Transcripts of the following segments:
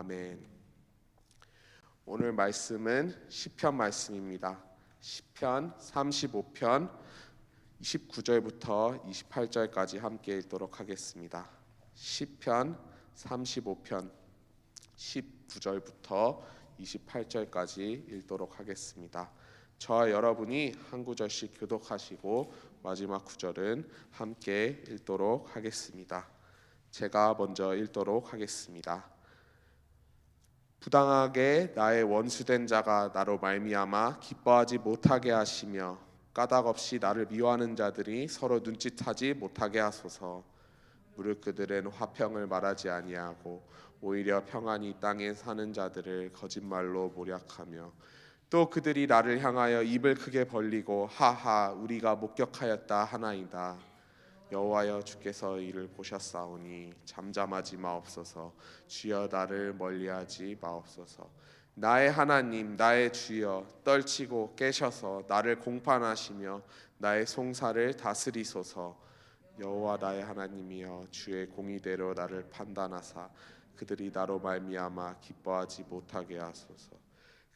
아멘. 오늘 말씀은 시편 말씀입니다. 시편 35편 29절부터 28절까지 함께 읽도록 하겠습니다. 시편 35편 19절부터 28절까지 읽도록 하겠습니다. 저와 여러분이 한 구절씩 교독하시고 마지막 구절은 함께 읽도록 하겠습니다. 제가 먼저 읽도록 하겠습니다. 부당하게 나의 원수된 자가 나로 말미암아 기뻐하지 못하게 하시며 까닭 없이 나를 미워하는 자들이 서로 눈짓하지 못하게 하소서. 무릇 그들은 화평을 말하지 아니하고 오히려 평안히 땅에 사는 자들을 거짓말로 모략하며 또 그들이 나를 향하여 입을 크게 벌리고 하하 우리가 목격하였다 하나이다. 여호와여 주께서 이를 보셨사오니 잠잠하지 마옵소서. 주여 나를 멀리하지 마옵소서. 나의 하나님 나의 주여 떨치고 깨셔서 나를 공판하시며 나의 송사를 다스리소서. 여호와 나의 하나님이여 주의 공의대로 나를 판단하사 그들이 나로 말미암아 기뻐하지 못하게 하소서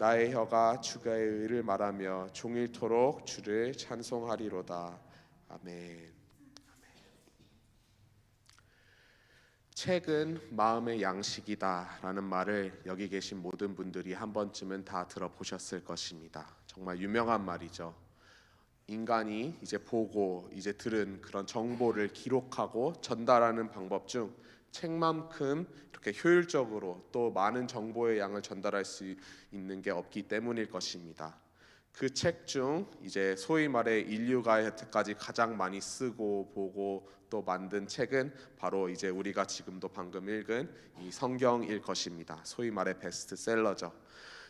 나의 혀가 주의 의를 말하며 종일토록 주를 찬송하리로다. 아멘. 책은 마음의 양식이다라는 말을 여기 계신 모든 분들이 한 번쯤은 다 들어보셨을 것입니다. 정말 유명한 말이죠. 인간이 이제 보고 이제 들은 그런 정보를 기록하고 전달하는 방법 중 책만큼 이렇게 효율적으로 또 많은 정보의 양을 전달할 수 있는 게 없기 때문일 것입니다. 그 책 중 이제 소위 말해 인류가 여태까지 가장 많이 쓰고 보고 또 만든 책은 바로 이제 우리가 지금도 방금 읽은 이 성경일 것입니다. 소위 말해 베스트셀러죠.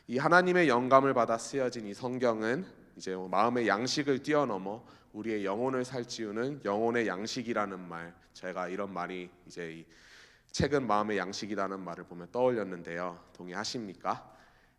이 하나님의 영감을 받아 쓰여진 이 성경은 이제 마음의 양식을 뛰어넘어 우리의 영혼을 살찌우는 영혼의 양식이라는 말. 제가 이런 말이 이제 이 책은 마음의 양식이라는 말을 보면 떠올렸는데요. 동의하십니까?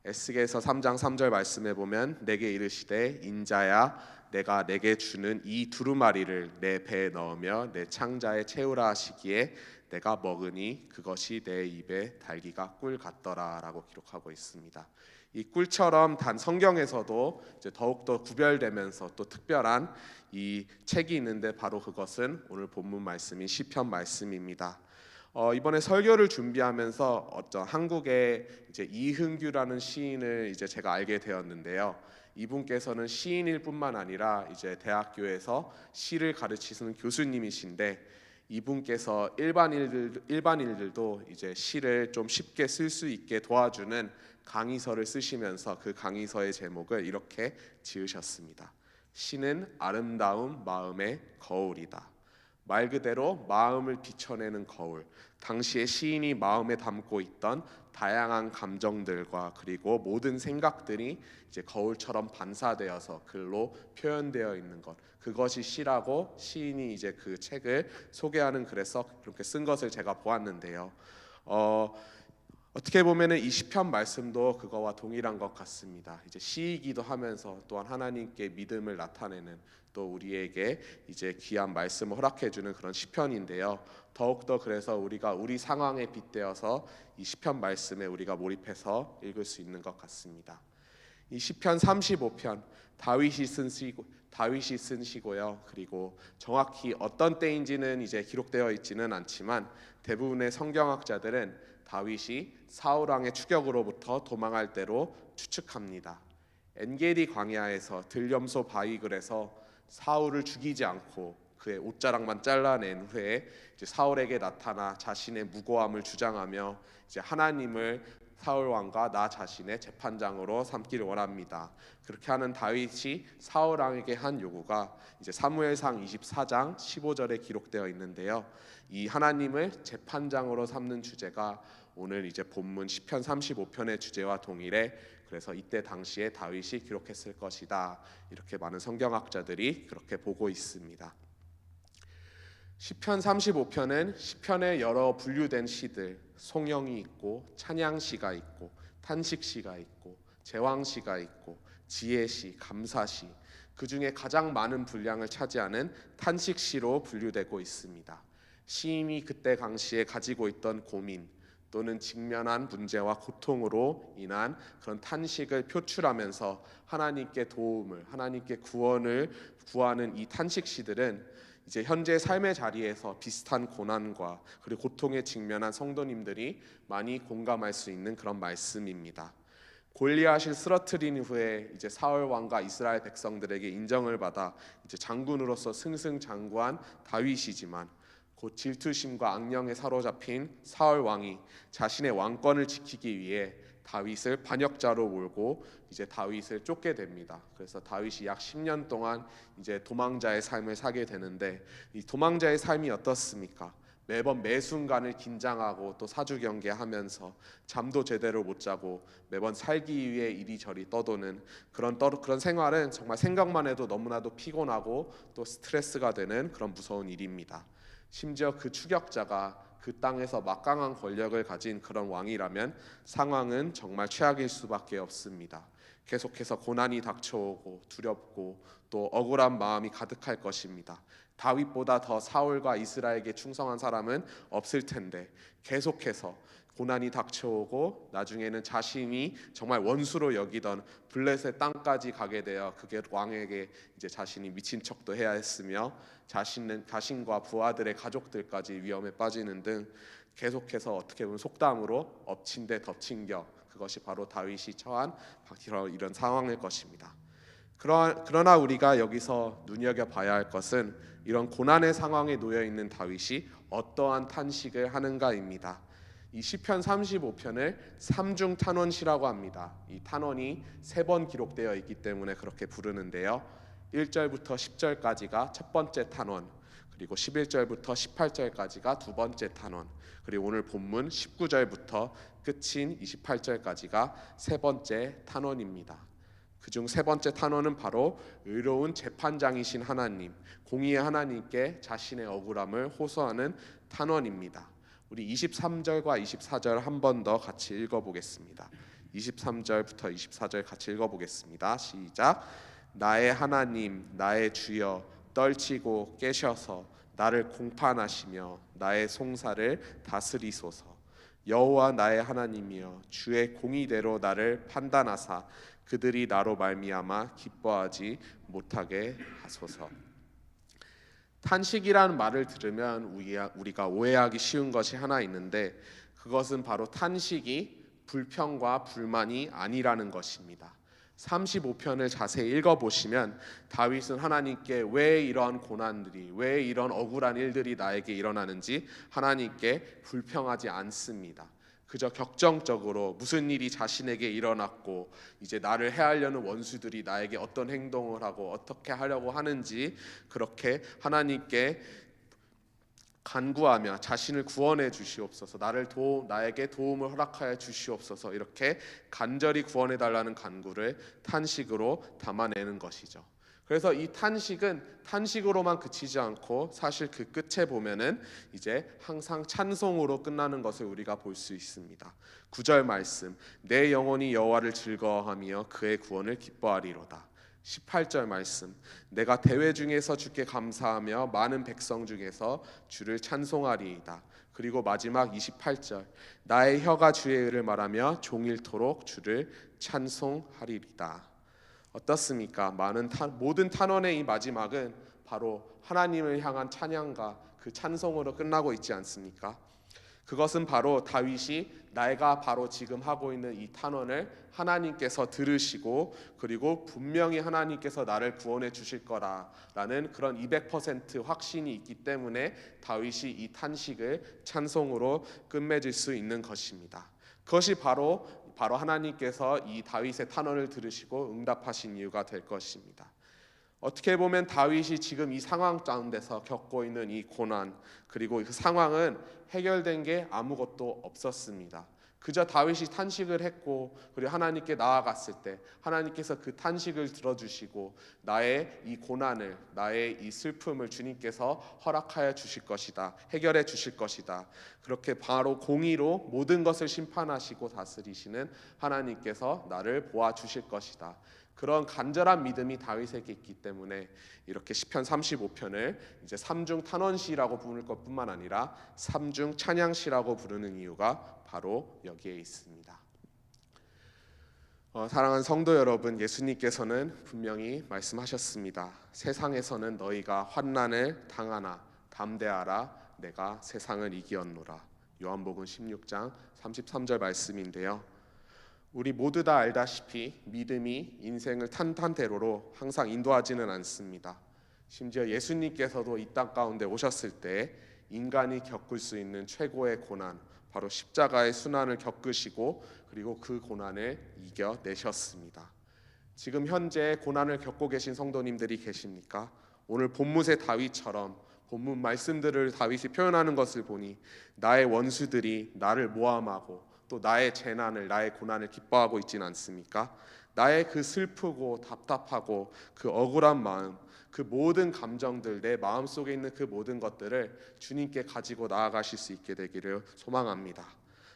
에스겔서 3장 3절 말씀에 보면 내게 이르시되 인자야 내가 내게 주는 이 두루마리를 내 배에 넣으며 내 창자에 채우라 하시기에 내가 먹으니 그것이 내 입에 달기가 꿀 같더라라고 기록하고 있습니다. 이 꿀처럼 단 성경에서도 이제 더욱 더 구별되면서 또 특별한 이 책이 있는데 바로 그것은 오늘 본문 말씀인 시편 말씀입니다. 어, 이번에 설교를 준비하면서 어떤 한국의 이제 이흥규라는 시인을 이제 제가 알게 되었는데요. 이분께서는 시인일 뿐만 아니라 이제 대학교에서 시를 가르치시는 교수님이신데 이분께서 일반인들 일반인들도 이제 시를 좀 쉽게 쓸 수 있게 도와주는 강의서를 쓰시면서 그 강의서의 제목을 이렇게 지으셨습니다. 시는 아름다운 마음의 거울이다. 말 그대로 마음을 비춰내는 거울. 당시에 시인이 마음에 담고 있던 다양한 감정들과 그리고 모든 생각들이 이제 거울처럼 반사되어서 글로 표현되어 있는 것. 그것이 시라고 시인이 이제 그 책을 소개하는 글에서 그렇게 쓴 것을 제가 보았는데요. 어, 어떻게 보면은 이 시편 말씀도 그거와 동일한 것 같습니다. 이제 시이기도 하면서 또한 하나님께 믿음을 나타내는 또 우리에게 이제 귀한 말씀을 허락해 주는 그런 시편인데요. 더욱더 그래서 우리가 우리 상황에 빗대어서 이 시편 말씀에 우리가 몰입해서 읽을 수 있는 것 같습니다. 이 시편 35편 다윗이 쓴 시고 다윗이 쓴 시고요. 그리고 정확히 어떤 때인지는 이제 기록되어 있지는 않지만 대부분의 성경학자들은 다윗이 사울 왕의 추격으로부터 도망할 때로 추측합니다. 엔게디 광야에서 들염소 바위글에서 사울을 죽이지 않고 그의 옷자락만 잘라낸 후에 사울에게 나타나 자신의 무고함을 주장하며 이제 하나님을 사울 왕과 나 자신의 재판장으로 삼기를 원합니다. 그렇게 하는 다윗이 사울 왕에게 한 요구가 이제 사무엘상 24장 15절에 기록되어 있는데요. 이 하나님을 재판장으로 삼는 주제가 오늘 이제 본문 시편 35편의 주제와 동일해 그래서 이때 당시에 다윗이 기록했을 것이다. 이렇게 많은 성경학자들이 그렇게 보고 있습니다. 시편 35편은 시편의 여러 분류된 시들, 송영이 있고 찬양시가 있고 탄식시가 있고 제왕시가 있고 지혜시, 감사시 그 중에 가장 많은 분량을 차지하는 탄식시로 분류되고 있습니다. 시인이 그때 당시에 가지고 있던 고민 또는 직면한 문제와 고통으로 인한 그런 탄식을 표출하면서 하나님께 도움을 하나님께 구원을 구하는 이 탄식 시들은 이제 현재 삶의 자리에서 비슷한 고난과 그리고 고통에 직면한 성도님들이 많이 공감할 수 있는 그런 말씀입니다. 골리앗을 쓰러뜨린 후에 이제 사울 왕과 이스라엘 백성들에게 인정을 받아 이제 장군으로서 승승장구한 다윗이지만 곧 질투심과 악령에 사로잡힌 사울 왕이 자신의 왕권을 지키기 위해 다윗을 반역자로 몰고 이제 다윗을 쫓게 됩니다. 그래서 다윗이 약 10년 동안 이제 도망자의 삶을 사게 되는데 이 도망자의 삶이 어떻습니까? 매번 매 순간을 긴장하고 또 사주경계하면서 잠도 제대로 못 자고 매번 살기 위해 이리저리 떠도는 그런 떠, 그런 생활은 정말 생각만 해도 너무나도 피곤하고 또 스트레스가 되는 그런 무서운 일입니다. 심지어 그 추격자가 그 땅에서 막강한 권력을 가진 그런 왕이라면 상황은 정말 최악일 수밖에 없습니다. 계속해서 고난이 닥쳐오고 두렵고 또 억울한 마음이 가득할 것입니다. 다윗보다 더 사울과 이스라엘에게 충성한 사람은 없을 텐데 계속해서 고난이 닥쳐오고 나중에는 자신이 정말 원수로 여기던 블레셋 땅까지 가게 되어 그게 왕에게 이제 자신이 미친 척도 해야 했으며 자신은 자신과 부하들의 가족들까지 위험에 빠지는 등 계속해서 어떻게 보면 속담으로 엎친 데 덮친 격 그것이 바로 다윗이 처한 이런 상황일 것입니다. 그러나 우리가 여기서 눈여겨 봐야 할 것은 이런 고난의 상황에 놓여 있는 다윗이 어떠한 탄식을 하는가입니다. 이 시편 35편을 삼중 탄원시라고 합니다. 이 탄원이 세 번 기록되어 있기 때문에 그렇게 부르는데요. 1절부터 10절까지가 첫 번째 탄원, 그리고 11절부터 18절까지가 두 번째 탄원, 그리고 오늘 본문 19절부터 끝인 28절까지가 세 번째 탄원입니다. 그중 세 번째 탄원은 바로 의로운 재판장이신 하나님, 공의의 하나님께 자신의 억울함을 호소하는 탄원입니다. 우리 23절과 24절 한 번 더 같이 읽어보겠습니다. 23절부터 24절 같이 읽어보겠습니다. 시작. 나의 하나님, 나의 주여, 떨치고 깨셔서 나를 공판하시며 나의 송사를 다스리소서. 여호와 나의 하나님이여, 주의 공의대로 나를 판단하사 그들이 나로 말미암아 기뻐하지 못하게 하소서. 탄식이라는 말을 들으면 우리가 오해하기 쉬운 것이 하나 있는데 그것은 바로 탄식이 불평과 불만이 아니라는 것입니다. 35편을 자세히 읽어 보시면 다윗은 하나님께 왜 이러한 고난들이 왜 이런 억울한 일들이 나에게 일어나는지 하나님께 불평하지 않습니다. 그저 격정적으로 무슨 일이 자신에게 일어났고 이제 나를 해하려는 원수들이 나에게 어떤 행동을 하고 어떻게 하려고 하는지 그렇게 하나님께 간구하며 자신을 구원해 주시옵소서 나를 도 나에게 도움을 허락하여 주시옵소서 이렇게 간절히 구원해 달라는 간구를 탄식으로 담아내는 것이죠. 그래서 이 탄식은 탄식으로만 그치지 않고 사실 그 끝에 보면은 이제 항상 찬송으로 끝나는 것을 우리가 볼 수 있습니다. 구절 말씀 내 영혼이 여호와를 즐거워하며 그의 구원을 기뻐하리로다. 18절 말씀 내가 대회 중에서 주께 감사하며 많은 백성 중에서 주를 찬송하리이다. 그리고 마지막 28절 나의 혀가 주의 의를 말하며 종일토록 주를 찬송하리이다. 어떻습니까? 많은 탄, 모든 탄원의 이 마지막은 바로 하나님을 향한 찬양과 그 찬송으로 끝나고 있지 않습니까? 그것은 바로 다윗이 내가 바로 지금 하고 있는 이 탄원을 하나님께서 들으시고 그리고 분명히 하나님께서 나를 구원해 주실 거라라는 그런 200% 확신이 있기 때문에 다윗이 이 탄식을 찬송으로 끝맺을 수 있는 것입니다. 그것이 바로 바로 하나님께서 이 다윗의 탄원을 들으시고 응답하신 이유가 될 것입니다. 어떻게 보면 다윗이 지금 이 상황 가운데서 겪고 있는 이 고난 그리고 그 상황은 해결된 게 아무것도 없었습니다. 그저 다윗이 탄식을 했고 그리고 하나님께 나아갔을 때 하나님께서 그 탄식을 들어주시고 나의 이 고난을 나의 이 슬픔을 주님께서 허락하여 주실 것이다 해결해 주실 것이다. 그렇게 바로 공의로 모든 것을 심판하시고 다스리시는 하나님께서 나를 보아 주실 것이다 그런 간절한 믿음이 다윗에게 있기 때문에 이렇게 시편 35편을 이제 삼중 탄원시라고 부를 것뿐만 아니라 삼중 찬양시라고 부르는 이유가 바로 여기에 있습니다. 어, 사랑하는 성도 여러분, 예수님께서는 분명히 말씀하셨습니다. 세상에서는 너희가 환난을 당하나 담대하라 내가 세상을 이기었노라. 요한복음 16장 33절 말씀인데요. 우리 모두 다 알다시피 믿음이 인생을 탄탄대로로 항상 인도하지는 않습니다. 심지어 예수님께서도 이 땅 가운데 오셨을 때 인간이 겪을 수 있는 최고의 고난 바로 십자가의 순환을 겪으시고 그리고 그 고난을 이겨내셨습니다. 지금 현재 고난을 겪고 계신 성도님들이 계십니까? 오늘 본문의 다윗처럼 본문 말씀들을 다윗이 표현하는 것을 보니 나의 원수들이 나를 모함하고 또 나의 재난을 나의 고난을 기뻐하고 있지는 않습니까? 나의 그 슬프고 답답하고 그 억울한 마음 그 모든 감정들 내 마음 속에 있는 그 모든 것들을 주님께 가지고 나아가실 수 있게 되기를 소망합니다.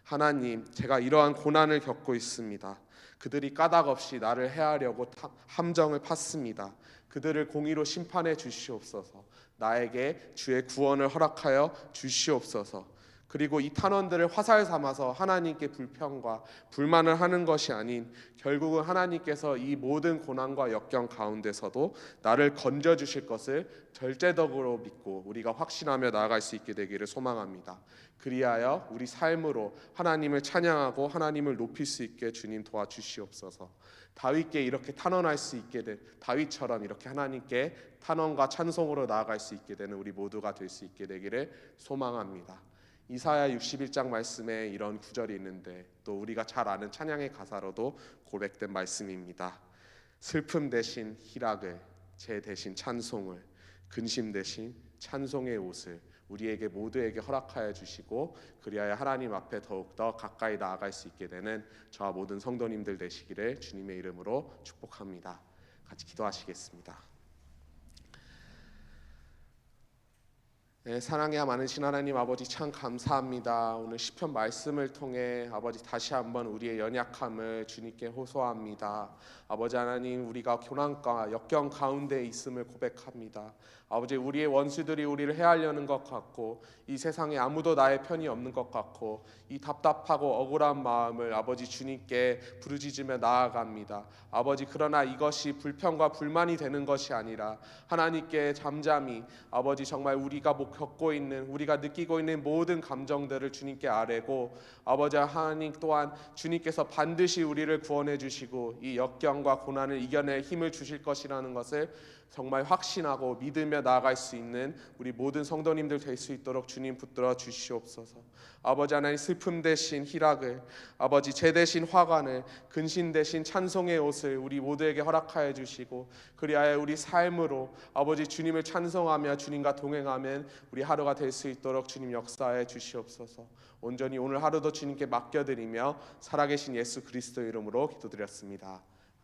하나님, 제가 이러한 고난을 겪고 있습니다. 그들이 까닭 없이 나를 해하려고 탐- 함정을 팠습니다. 그들을 공의로 심판해 주시옵소서. 나에게 주의 구원을 허락하여 주시옵소서. 그리고 이 탄원들을 화살 삼아서 하나님께 불평과 불만을 하는 것이 아닌 결국은 하나님께서 이 모든 고난과 역경 가운데서도 나를 건져 주실 것을 절대적으로 믿고 우리가 확신하며 나아갈 수 있게 되기를 소망합니다. 그리하여 우리 삶으로 하나님을 찬양하고 하나님을 높일 수 있게 주님 도와주시옵소서. 다윗께 이렇게 탄원할 수 있게 된 다윗처럼 이렇게 하나님께 탄원과 찬송으로 나아갈 수 있게 되는 우리 모두가 될 수 있게 되기를 소망합니다. 이사야 61장 말씀에 이런 구절이 있는데 또 우리가 잘 아는 찬양의 가사로도 고백된 말씀입니다. 슬픔 대신 희락을, 제 대신 찬송을, 근심 대신 찬송의 옷을 우리에게 모두에게 허락하여 주시고 그리하여 하나님 앞에 더욱 더 가까이 나아갈 수 있게 되는 저와 모든 성도님들 되시기를 주님의 이름으로 축복합니다. 같이 기도하시겠습니다. 네, 사랑의 많으신 하나님 아버지 참 감사합니다. 오늘 시편 말씀을 통해 아버지 다시 한번 우리의 연약함을 주님께 호소합니다. 아버지 하나님 우리가 고난과 역경 가운데 있음을 고백합니다. 아버지 우리의 원수들이 우리를 해하려는 것 같고 이 세상에 아무도 나의 편이 없는 것 같고 이 답답하고 억울한 마음을 아버지 주님께 부르짖으며 나아갑니다. 아버지 그러나 이것이 불평과 불만이 되는 것이 아니라 하나님께 잠잠히 아버지 정말 우리가 목 겪고 있는 우리가 느끼고 있는 모든 감정들을 주님께 아뢰고 아버지 하나님 또한 주님께서 반드시 우리를 구원해 주시고 이 역경과 고난을 이겨낼 힘을 주실 것이라는 것을 정말 확신하고 믿으며 나아갈 수 있는 우리 모든 성도님들 될 수 있도록 주님 붙들어 주시옵소서. 아버지 하나님 슬픔 대신 희락을 아버지 제 대신 화관을 근신 대신 찬송의 옷을 우리 모두에게 허락하여 주시고 그리하여 우리 삶으로 아버지 주님을 찬송하며 주님과 동행하면 우리 하루가 될 수 있도록 주님 역사해 주시옵소서. 온전히 오늘 하루도 주님께 맡겨드리며 살아계신 예수 그리스도 이름으로 기도드렸습니다.